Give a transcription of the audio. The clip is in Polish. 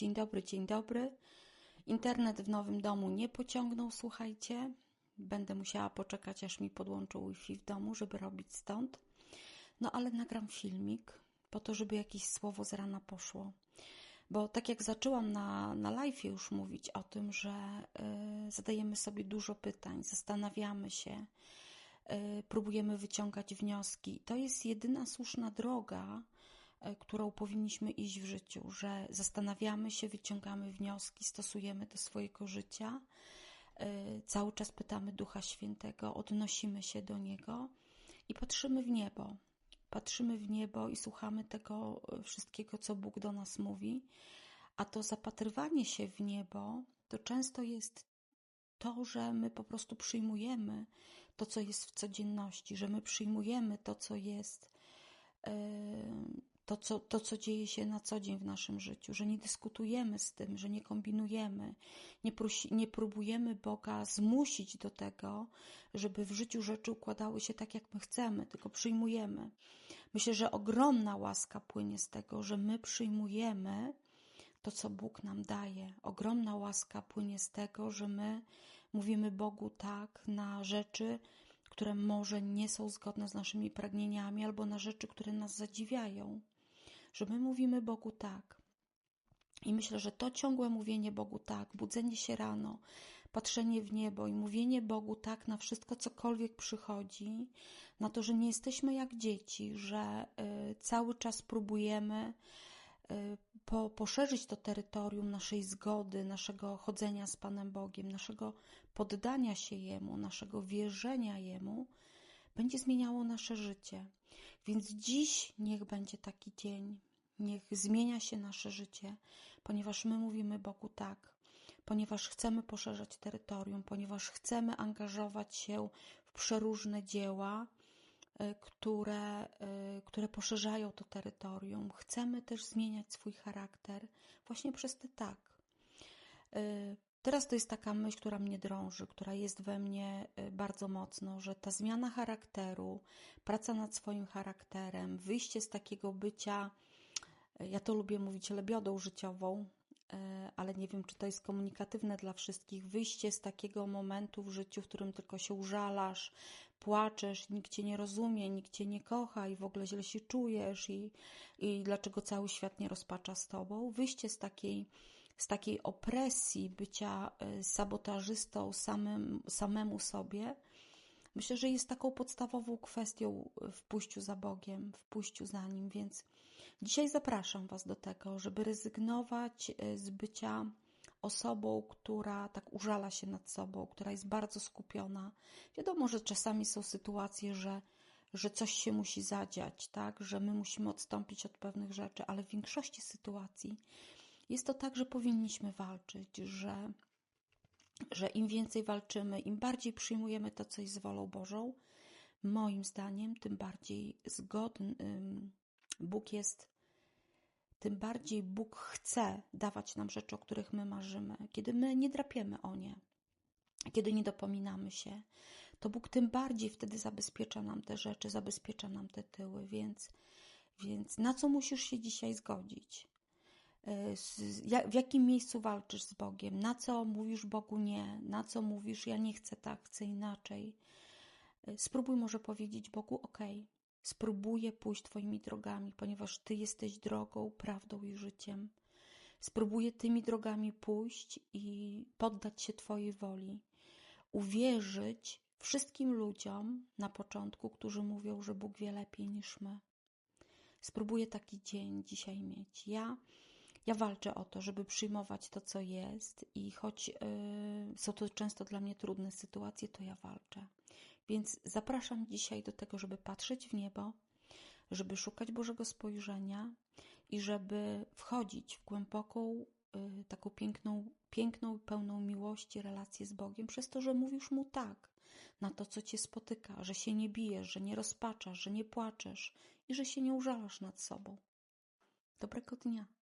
Dzień dobry, dzień dobry. Internet w nowym domu nie pociągnął, słuchajcie. Będę musiała poczekać, aż mi podłączą Wi-Fi w domu, żeby robić stąd. No ale nagram filmik, po to, żeby jakieś słowo z rana poszło. Bo tak jak zaczęłam na, na live już mówić o tym, że y, zadajemy sobie dużo pytań, zastanawiamy się, y, próbujemy wyciągać wnioski. To jest jedyna słuszna droga, którą powinniśmy iść w życiu, że zastanawiamy się, wyciągamy wnioski, stosujemy do swojego życia. Cały czas pytamy Ducha Świętego, odnosimy się do Niego i patrzymy w niebo patrzymy w niebo i słuchamy tego e, wszystkiego, co Bóg do nas mówi, a to zapatrywanie się w niebo to często jest to, że my po prostu przyjmujemy to, co jest w codzienności, że my przyjmujemy to, co jest. To co, to, co dzieje się na co dzień w naszym życiu, że nie dyskutujemy z tym, że nie kombinujemy, nie, prosi, nie próbujemy Boga zmusić do tego, żeby w życiu rzeczy układały się tak, jak my chcemy, tylko przyjmujemy. Myślę, że ogromna łaska płynie z tego, że my przyjmujemy to, co Bóg nam daje. Ogromna łaska płynie z tego, że my mówimy Bogu tak na rzeczy, które może nie są zgodne z naszymi pragnieniami, albo na rzeczy, które nas zadziwiają że my mówimy Bogu tak. I myślę, że to ciągłe mówienie Bogu tak, budzenie się rano, patrzenie w niebo i mówienie Bogu tak na wszystko, cokolwiek przychodzi, na to, że nie jesteśmy jak dzieci, że y, cały czas próbujemy y, po, poszerzyć to terytorium naszej zgody, naszego chodzenia z Panem Bogiem, naszego poddania się Jemu, naszego wierzenia Jemu, będzie zmieniało nasze życie. Więc dziś niech będzie taki dzień, niech zmienia się nasze życie, ponieważ my mówimy Bogu tak, ponieważ chcemy poszerzać terytorium, ponieważ chcemy angażować się w przeróżne dzieła, e, które, e, które poszerzają to terytorium. Chcemy też zmieniać swój charakter właśnie przez te tak. Teraz to jest taka myśl, która mnie drąży, która jest we mnie y, bardzo mocno, że ta zmiana charakteru, praca nad swoim charakterem, wyjście z takiego bycia, y, ja to lubię mówić, lebiodą życiową, y, ale nie wiem, czy to jest komunikatywne dla wszystkich, wyjście z takiego momentu w życiu, w którym tylko się użalasz, płaczesz, nikt cię nie rozumie, nikt cię nie kocha i w ogóle źle się czujesz i, i dlaczego cały świat nie rozpacza z tobą. Wyjście z takiej z takiej opresji bycia e, sabotażystą samym, samemu sobie, myślę, że jest taką podstawową kwestią w pójściu za Bogiem, w pójściu za Nim. Więc dzisiaj zapraszam Was do tego, żeby rezygnować e, z bycia osobą, która tak użala się nad sobą, która jest bardzo skupiona. Wiadomo, że czasami są sytuacje, że, że coś się musi zadziać, tak, że my musimy odstąpić od pewnych rzeczy, ale w większości sytuacji jest to tak, że powinniśmy walczyć, że, że im więcej walczymy, im bardziej przyjmujemy to, co jest z wolą Bożą, moim zdaniem, tym bardziej zgodny Bóg jest, tym bardziej Bóg chce dawać nam rzeczy, o których my marzymy. Kiedy my nie drapiemy o nie, kiedy nie dopominamy się, to Bóg tym bardziej wtedy zabezpiecza nam te rzeczy, zabezpiecza nam te tyły, więc, więc na co musisz się dzisiaj zgodzić? E, w jakim miejscu walczysz z Bogiem, na co mówisz Bogu nie, na co mówisz ja nie chcę tak, chcę inaczej. E, spróbuj może powiedzieć Bogu ok, spróbuję pójść Twoimi drogami, ponieważ Ty jesteś drogą, prawdą i życiem. Spróbuję tymi drogami pójść i poddać się Twojej woli. Uwierzyć wszystkim ludziom na początku, którzy mówią, że Bóg wie lepiej niż my. Spróbuję taki dzień dzisiaj mieć. Ja ja walczę o to, żeby przyjmować to, co jest, i choć yy, są to często dla mnie trudne sytuacje, to ja walczę. Więc zapraszam dzisiaj do tego, żeby patrzeć w niebo, żeby szukać Bożego spojrzenia i żeby wchodzić w głęboką, yy, taką piękną, piękną, pełną miłości relację z Bogiem, przez to, że mówisz Mu tak na to, co Cię spotyka, że się nie bijesz, że nie rozpaczasz, że nie płaczesz i że się nie użalasz nad sobą. Dobrego dnia.